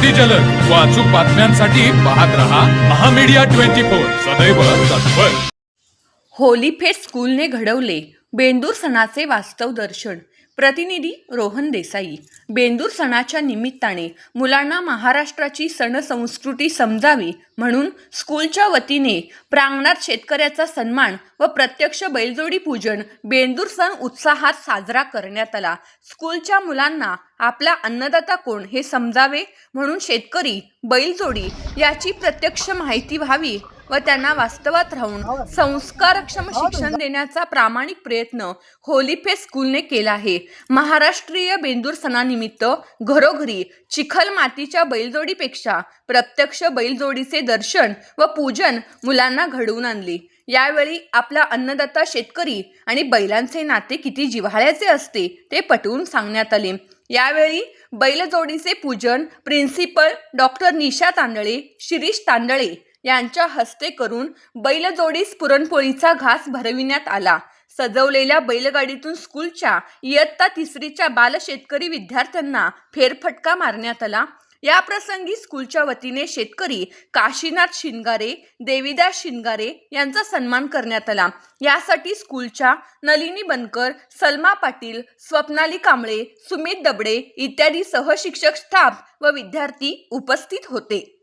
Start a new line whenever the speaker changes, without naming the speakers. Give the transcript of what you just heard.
अगदी जलद व अचूक बातम्यांसाठी पाहत रहा महामीडिया ट्वेंटी फोर. सदैव तत्पर.
होली फेस्ट स्कूलने घडवले. बेंदूर सणाचे वास्तव दर्शन. प्रतिनिधी रोहन देसाई. बेंदूर सणाच्या निमित्ताने मुलांना महाराष्ट्राची सण संस्कृती समजावी म्हणून स्कूलच्या वतीने प्रांगणात शेतकऱ्याचा सन्मान व प्रत्यक्ष बैलजोडी पूजन बेंदूर सण उत्साहात साजरा करण्यात आला. स्कूलच्या मुलांना आपला अन्नदाता कोण हे समजावे म्हणून शेतकरी बैलजोडी याची प्रत्यक्ष माहिती व्हावी व त्यांना वास्तवात राहून संस्कारक्षम शिक्षण देण्याचा प्रामाणिक प्रयत्न होलीफे स्कूलने केला आहे. महाराष्ट्रीय बेंदूर सणानिमित्त घरोघरी चिखल मातीच्या बैलजोडीपेक्षा प्रत्यक्ष बैलजोडीचे दर्शन व पूजन मुलांना घडवून आणले. यावेळी आपला अन्नदाता शेतकरी आणि बैलांचे नाते किती जिव्हाळ्याचे असते ते पटवून सांगण्यात आले. यावेळी बैलजोडीचे पूजन प्रिन्सिपल डॉक्टर निशा तांदळे शिरीष तांदळे यांच्या हस्ते करून बैलजोडीस पुरणपोळीचा घास भरविण्यात आला. सजवलेल्या बैलगाडीतून स्कूलच्या इयत्ता तिसरीच्या बालशेतकरी विद्यार्थ्यांना फेरफटका मारण्यात आला. या प्रसंगी स्कूलच्या वतीने शेतकरी काशीनाथ शिंगारे देविदास शिनगारे यांचा सन्मान करण्यात आला. यासाठी स्कूलच्या नलिनी बनकर सलमा पाटील स्वप्नाली कांबळे सुमित दबडे इत्यादी सहशिक्षक स्टाफ व विद्यार्थी उपस्थित होते.